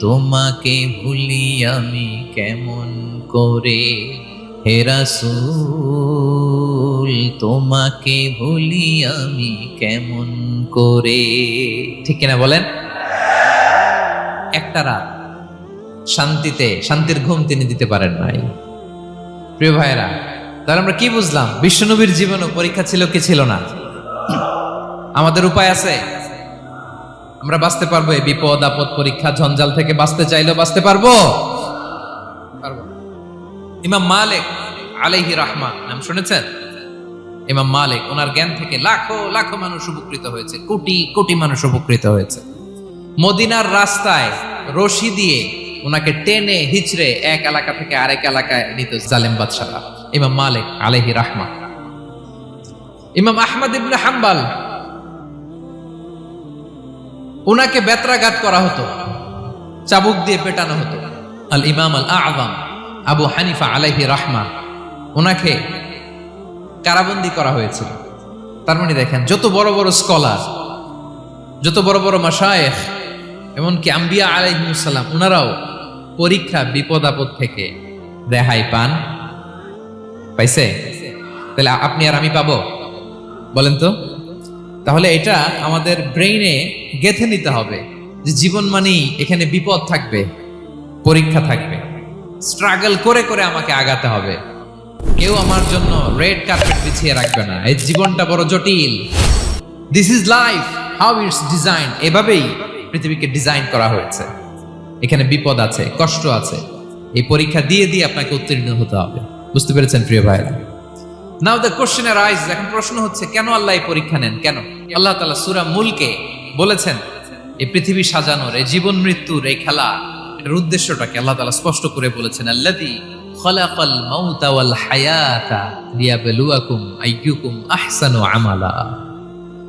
তোমাকে ভুলি আমি কেমন করে? হেরাসুল তোমাকে ভুলি আমি কেমন করে? ঠিক কিনা বলেন? একটা রাত শান্তিতে, শান্তির ঘুম তিনি দিতে পারেন নাই। প্রিয় ভাইরা তাহলে আমরা কি বুঝলাম? বিশ্বনবীর জীবনও পরীক্ষা ছিল কি ছিল না? আমাদের উপায় আছে? আমরা বাঁচতে পারব, এই বিপদ, আপদ, পরীক্ষা, ঝঞ্ঝাল থেকে বাঁচতে চাইলেও বাঁচতে পারব। ইমাম মালিক আলাইহি রাহমা নাম শুনেছেন? ইমাম মালিক, ওনার জ্ঞান থেকে লাখো লাখো মানুষ উপকৃত হয়েছে, কোটি কোটি মানুষ উপকৃত হয়েছে। মদিনার রাস্তায় রশি দিয়ে ওনাকে টেনে, হিচড়ে এক এলাকা থেকে আরেক এলাকায় নিত জালেম বাদশারা ইমাম মালিক আলাইহি রাহমা ইমাম আহমদ ইবনে হাম্বাল ওনাকে বেত্রাঘাত করা হতো, চাবুক দিয়ে পেটানো হতো। আল ইমাম আল আযম আবু হানিফা আলাইহি রাহমা ওনাকে কারাবন্দি করা হয়েছিল। তার মানে দেখেন, যত বড় বড় স্কলার, যত বড় বড় মাসায়েখ এমনকি আম্বিয়া আলাইহিমুসাল্লাম ওনারাও পরীক্ষা বিপদ আপদ থেকে রেহাই পান। পাইছে? তাহলে আপনি আর আমি পাবো? বলেন তো। তাহলে এটা আমাদের ব্রেইনে গেথে নিতে হবে যে জীবন মানেই এখানে বিপদ থাকবে, পরীক্ষা থাকবে। স্ট্রাগল করে করে আমাকে আগাতে হবে। কেউ আমার জন্য রেড কার্পেট বিছিয়ে রাখবে না। এই জীবনটা বড় জটিল। This is life how it's design এভাবেই পৃথিবীকে ডিজাইন করা হয়েছে। এখানে বিপদ আছে, কষ্ট আছে। এই পরীক্ষা দিয়ে দিয়ে আপনাকে উত্তীর্ণ হতে হবে। বুঝতে পেরেছেন প্রিয় ভাইরা নাও দ্য কোশ্চেন রাইজ এখন প্রশ্ন হচ্ছে, কেন আল্লাহ এই পরীক্ষা নেন? কেন? আল্লাহ তালা সুরা মুলকে বলেছেন এই পৃথিবী সাজানোর এই জীবন মৃত্যুর এই খেলা। এটার উদ্দেশ্যটাকে আল্লাহ তালা স্পষ্ট করে বলেছেন আল্লাদি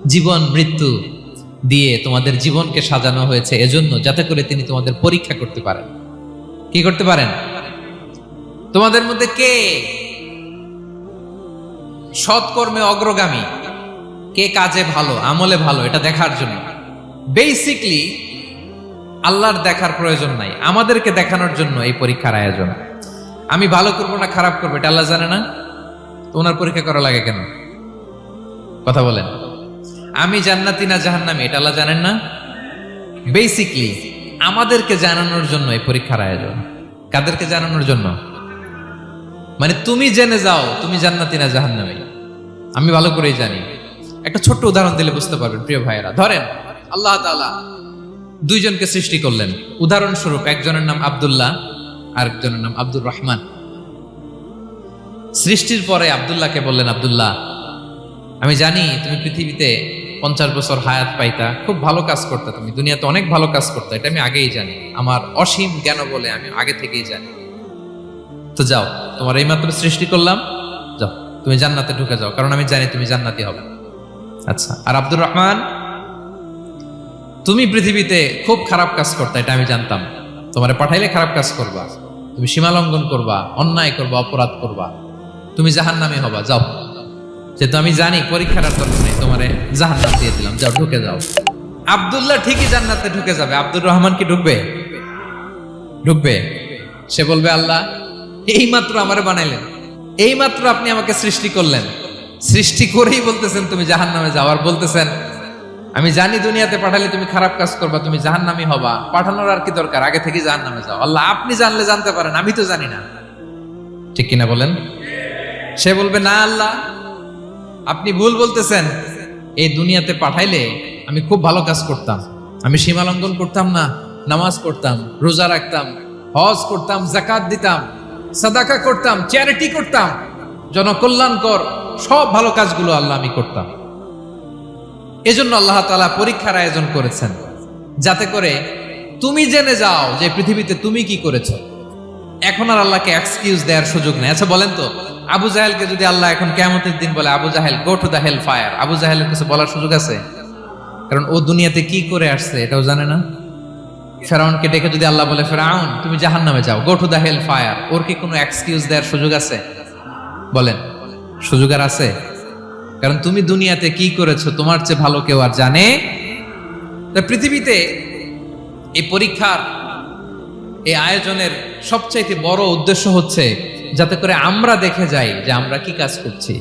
জীবন মৃত্যু দিয়ে তোমাদের জীবনকে সাজানো হয়েছে এজন্য যাতে করে তিনি তোমাদের পরীক্ষা করতে পারেন। কি করতে পারেন? তোমাদের মধ্যে কে সৎকর্মে অগ্রগামী? কে কাজে ভালো, আমলে ভালো, এটা দেখার জন্য। বেসিকলি আল্লাহর দেখার প্রয়োজন নাই। আমাদেরকে দেখানোর জন্য এই পরীক্ষার আয়োজন। আমি ভালো করব না খারাপ করব, এটা আল্লাহ জানে না? তো ওনার পরীক্ষা করা লাগে কেন? কথা বলেন। আমি জান্নাতি না জাহান্নামি, এটা আল্লাহ জানেন না? বেসিকলি আমাদেরকে জানানোর জন্য এই পরীক্ষার আয়োজন। কাদেরকে জানানোর জন্য? মানে তুমি জেনে যাও, তুমি জান্নাতি না জাহান্নামী। আমি ভালো করেই জানি। একটা ছোট্ট উদাহরণ দিলে বুঝতে পারবেন, প্রিয় ভাইয়েরা। ধরেন, আল্লাহ তাআলা দুইজনকে সৃষ্টি করলেন। উদাহরণস্বরূপ, একজনের নাম আব্দুল্লাহ আর একজনের নাম আব্দুর রহমান। সৃষ্টির পরে আব্দুল্লাহকে বললেন, আবদুল্লাহ, আমি জানি তুমি পৃথিবীতে পঞ্চাশ বছর হায়াত পাইতা, খুব ভালো কাজ করতে তুমি। দুনিয়াতে অনেক ভালো কাজ করতে, এটা আমি আগেই জানি। আমার অসীম জ্ঞান বলে আমি আগে থেকেই জানি। তো যাও, তোমার এইমাত্র সৃষ্টি করলাম, যাও, তুমি জান্নাতে ঢুকে যাও, কারণ আমি জানি তুমি জান্নাতি হবে। আচ্ছা আর আব্দুর রহমান, তুমি পৃথিবীতে খুব খারাপ কাজ করতে, এটা আমি জানতাম। তোমারে পাঠাইলে খারাপ কাজ করবা, তুমি সীমালঙ্ঘন করবা, অন্যায় করবা, অপরাধ করবা। তুমি জাহান্নামি হবা, যাও। যেহেতু আমি জানি পরীক্ষার দরকার তোমারে জাহান্নাম দিয়ে দিলাম, যাও, ঢুকে যাও। আব্দুল্লাহ ঠিকই জান্নাতে ঢুকে যাবে। আব্দুর রহমান কি ঢুকবে? ঢুকবে। সে বলবে, আল্লাহ, এইমাত্র আমারে বানাইলেন। এইমাত্র আপনি আমাকে সৃষ্টি করলেন। সৃষ্টি করেই বলতেছেন, তুমি জাহান নামে যাও। আর বলতেছেন, আমি জানি দুনিয়াতে পাঠালে তুমি খারাপ কাজ করবা, তুমি জাহান নামি হবা। পাঠানোর আর কি দরকার? আগে থেকে জাহান নামে যাও। আল্লাহ, আপনি জানলে জানতে পারেন, আমি তো জানি না। ঠিক কিনা বলেন? সে বলবে, না আল্লাহ, আপনি ভুল বলতেছেন। এই দুনিয়াতে পাঠাইলে আমি খুব ভালো কাজ করতাম। আমি সীমালঙ্ঘন করতাম না, নামাজ পড়তাম, রোজা রাখতাম, হজ করতাম জাকাত দিতাম, সাদাকা করতাম, চ্যারিটি করতাম জনকল্যাণকর, সব ভালো কাজগুলো আল্লাহ আমি করতাম। এজন্য আল্লাহ তাআলা পরীক্ষার আয়োজন করেছেন। যাতে করে তুমি জেনে যাও যে পৃথিবীতে তুমি কি করেছ। এখন আর আল্লাহকে এক্সকিউজ দেওয়ার সুযোগ নেই। আচ্ছা বলেন তো, আবু জাহেলকে যদি আল্লাহ এখন কেমতের দিন বলে, Abu Jahl go to the hell fire Abu জাহেলের কিছু বলার সুযোগ আছে? কারণ ও দুনিয়াতে কি করে আসছে এটাও জানে না। ফেরাউনকে ডেকে যদি আল্লাহ বলে, ফেরাউন, তুমি জাহান নামে যাও go to the hell fire ওর কি কোনো এক্সকিউজ দেওয়ার সুযোগ আছে? বলেন, সুযোগ আর আছে? কারণ তুমি দুনিয়াতে কি করেছ, তোমার চেয়ে ভালো কেউ আর জানে? পৃথিবীতে এই পরীক্ষার, এই আয়োজনের সবচাইতে বড় উদ্দেশ্য হচ্ছে যাতে করে আমরা দেখে যাই যে আমরা কি কাজ করছি।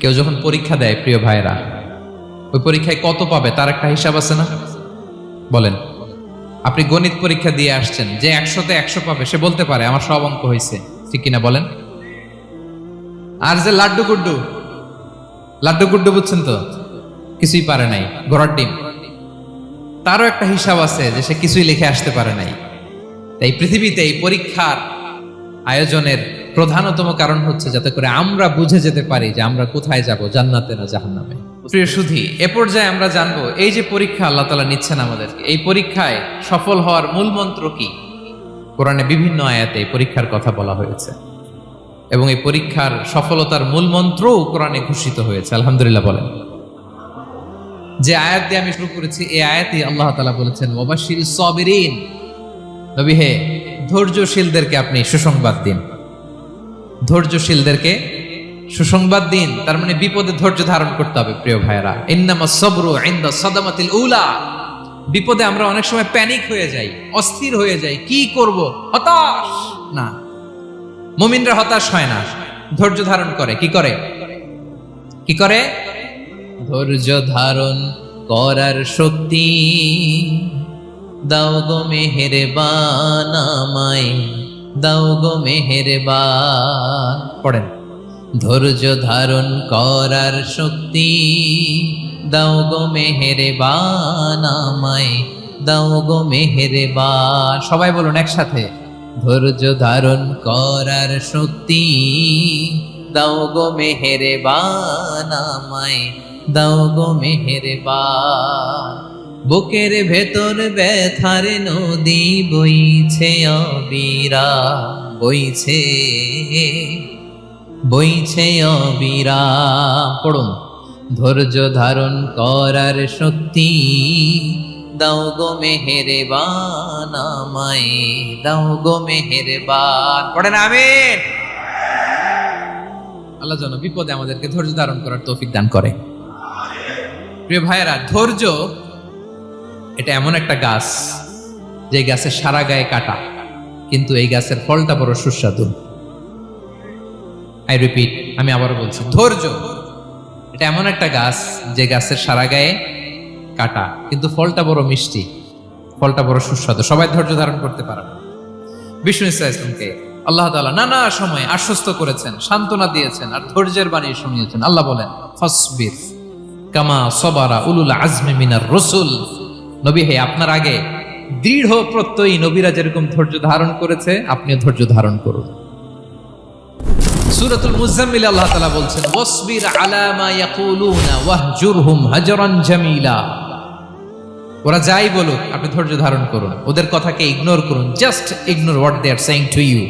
কেউ যখন পরীক্ষা দেয়, প্রিয় ভাইরা ওই পরীক্ষায় কত পাবে তার একটা হিসাব আছে না? বলেন, আপনি গণিত পরীক্ষা দিয়ে আসছেন, যে একশোতে একশো পাবে, সে বলতে পারে, আমার সব অঙ্ক হয়েছে ঠিক কিনা বলেন? আর যে লাড্ডু গুড্ডু লাড্ডু গুড্ডু বুঝছেন তো? কিছুই পারে নাই, ঘোড়ার ডিম। তারও একটা হিসাব আছে যে সে কিছুই লিখে আসতে পারে নাই। তাই পৃথিবীতে এই পরীক্ষার আয়োজনের প্রধানতম কারণ হচ্ছে যাতে করে আমরা বুঝে যেতে পারি যে আমরা কোথায় যাব, জান্নাতে না জাহান্নামে। প্রিয় সুধী, এ পর্যায়ে আমরা জানব, এই যে পরীক্ষা আল্লাহ তালা নিচ্ছেন আমাদেরকে, এই পরীক্ষায় সফল হওয়ার মূল মন্ত্র কি? কোরআনে বিভিন্ন আয়াতে পরীক্ষার কথা বলা হয়েছে। এবং এই পরীক্ষার সফলতার মূল মন্ত্রও কোরআনে ঘোষিত হয়েছে। আলহামদুলিল্লাহ বলেন। যে আয়াত দিয়ে আমি শুরু করেছি, এই আয়াতে আল্লাহ তালা বলেছেন ওবাশির সবিরিন। নবী হে, ধৈর্যশীলদেরকে আপনি সুসংবাদ দিন। ধৈর্যশীলদেরকে সুসংবাদ দিন। তার মানে বিপদে ধৈর্য ধারণ করতে হবে, প্রিয় ভাইরা ইন্নামা সবরু ইনদা সাদামাতিল উলা। বিপদে আমরা অনেক সময় প্যানিক হয়ে যাই, অস্থির হয়ে যাই, কি করব? হতাশ! না। মুমিনরা হতাশ হয় না। ধৈর্য ধারণ করে। কি করে? কি করে? ধৈর্য ধারণ করার শক্তি। দাও গো মেহেরবান আমায়, দাও গো মেহেরবান। পড়েন। ধৈর্য ধারণ করার শক্তি। দাও গো মেহেরবান আমায়, দাও গো মেহের বা সবাই বলুন একসাথে, ধৈর্য ধারণ করার শক্তি। দাও গো মেহেরবান আমায়, দাও গো মেহেরবান। বুকের ভেতর ব্যথার নদী বইছে অবিরা, বইছে বইছে অবিরা পড়ুন। ধৈর্য ধারণ করার শক্তি দাও গো মেহেরবান আমায়, দাও গো মেহেরবান। পড়েন, আমিন। আল্লাহ যেন বিপদে আমাদেরকে ধৈর্য ধারণ করার তৌফিক দান করে। প্রিয় ভাইয়েরা, ধৈর্য, এটা এমন একটা গাছ, যে গাছের সারা গায়ে কাটা, কিন্তু এই গাছের ফলটা বড় সুস্বাদু। আই রিপিট আমি আবারও বলছি, ধৈর্য। এটা এমন একটা গাছ যে গাছের সারা গায়ে কাটা, কিন্তু ফলটা বড় মিষ্টি, ফলটা বড় সুস্বাদু। সবাই ধৈর্য ধারণ করতে পারে না। বিষ্ণু ইসা ইসলামকে আল্লাহ তাআলা নানা সময় আশ্বস্ত করেছেন, সান্ত্বনা দিয়েছেন আর ধৈর্যের বাণী শুনিয়েছেন। আল্লাহ বলেন, ফসবির কামা সবারা উলুল আজমে মিনার রসুল। নবী, হে, আপনার আগে দৃঢ় প্রত্যয়ী নবীরা যেরকম ধৈর্য ধারণ করেছে, আপনিও ধৈর্য ধারণ করুন। সূরাতুল মুজাম্মিল আল্লাহ তাআলা বলছেন, ওয়াসবির আলা মা ইয়াকুলুনা ওয়াহজুরহুম হাজরান জামিলা। ওরা যাই বলুক, আপনি ধৈর্য ধারণ করুন। ওদের কথাকে ইগনোর করুন just ignore what they are saying to you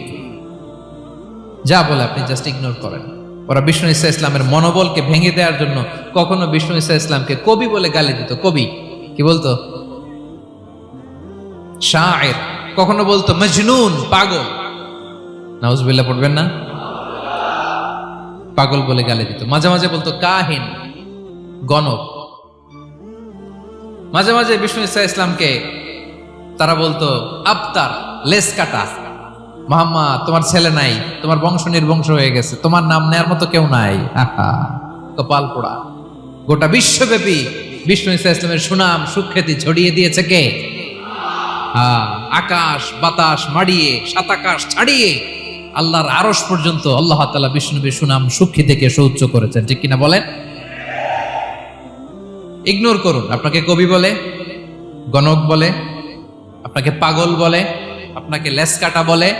যা বলে আপনি জাস্ট ইগনোর করেন। ওরা বিষ্ণু ইসা ইসলামের মনোবলকে ভেঙে দেওয়ার জন্য কখনো বিষ্ণু ইসা ইসলামকে কবি বলে গালি দিত। কবি? কি বলতো? শায়ের। কখনো বলতো, মজনুন, পাগল। নাউজবিল্লাহ, পড়বেন না? পাগল বলে গালি দিত। মাঝে মাঝে বলতো কাহিন গণক। মাঝে মাঝে বিষ্ণু ইসা ইসলামকে তারা বলতো আবতার লেস কাটা। মোহাম্মদ তোমার ছেলে নাই তোমার বংশ নির্বংশ হয়ে গেছে তোমার নাম নেয়ার মতো কেউ নাই। আহা কপাল পোড়া। গোটা বিশ্বব্যাপী বিষ্ণু ইসা ইসলামের সুনাম সুখ্যাতি ছড়িয়ে দিয়েছে কে? আহ, আকাশ বাতাস মাড়িয়ে সাত আকাশ ছাড়িয়ে আল্লাহর আরস পর্যন্ত আল্লাহ তালা বিষ্ণুবীর সুনাম সুখী থেকে সৌচ্চ করেছেন। ঠিক কিনা বলেন? ইগনোর করুন। আপনাকে কবি বলে, গণক বলে, আপনাকে পাগল বলে, আপনাকে লেসকাটা বলে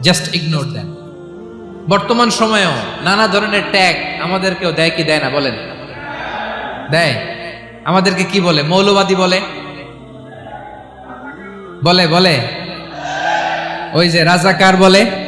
জাস্ট ইগনোর দেন বর্তমান সময়েও নানা ধরনের ট্যাগ আমাদেরকেও দেয় কি দেয় না বলেন? দেয়। আমাদেরকে কি বলে? মৌলবাদী বলে। বলে বলে। ওই যে রাজাকার বলে।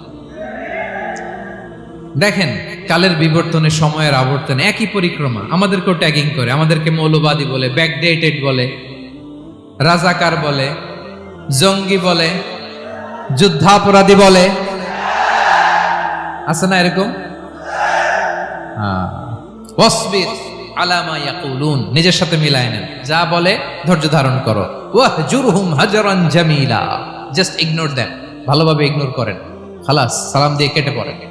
দেখেন, কালের বিবর্তনে সময়ের আবর্তনে, একই পরিক্রমা। আমাদেরকেও ট্যাগিং করে, আমাদেরকে মৌলবাদী বলে ব্যাকডেটেড বলে, রাজাকার বলে, জঙ্গি বলে, যুদ্ধাপরাধী বলে। আছে না এরকম? আলামা ইয়াকুলুন, নিজের সাথে মিলায় নেন। যা বলে, ধৈর্য ধারণ করো। জামিলা। জাস্ট ইগনোর দেন ভালোভাবে ইগনোর করেন। খালাস, সালাম দিয়ে কেটে পড়েন।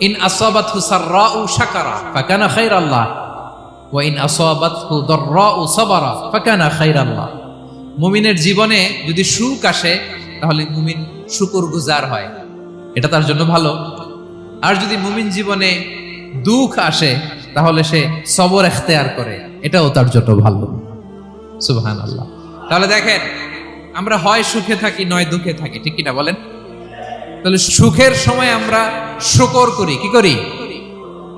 ইন আসাবাতহু সাররাউ শাকারা, ফাকানা খাইরাল্লাহ। ওয়া ইন আসাবাতহু দাররাউ সাবারা, ফাকানা খাইরাল্লাহ। মুমিনের জীবনে যদি সুখ আসে, তাহলে মুমিন শুকুর গুজার হয়। এটা তার জন্য ভালো। আর যদি মুমিন জীবনে দুঃখ আসে, তাহলে সে সবর এখতেয়ার করে। এটাও তার জন্য ভালো। সুবহান আল্লাহ তাহলে দেখেন, আমরা হয় সুখে থাকি, নয় দুঃখে থাকি। ঠিক কিনা বলেন? তাহলে সুখের সময় আমরা শুকর করি, কি করি?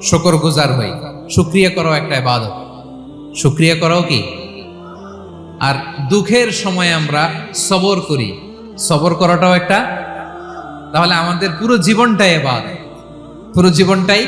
শুকর গুজার হই। সুক্রিয়া করাও একটা ইবাদত। সুক্রিয়া করাও কি? আর দুঃখের সময় আমরা সবর করি। সবর করাটাও একটা? তাহলে আমাদের পুরো জীবনটাই এবাদত পুরো জীবনটাই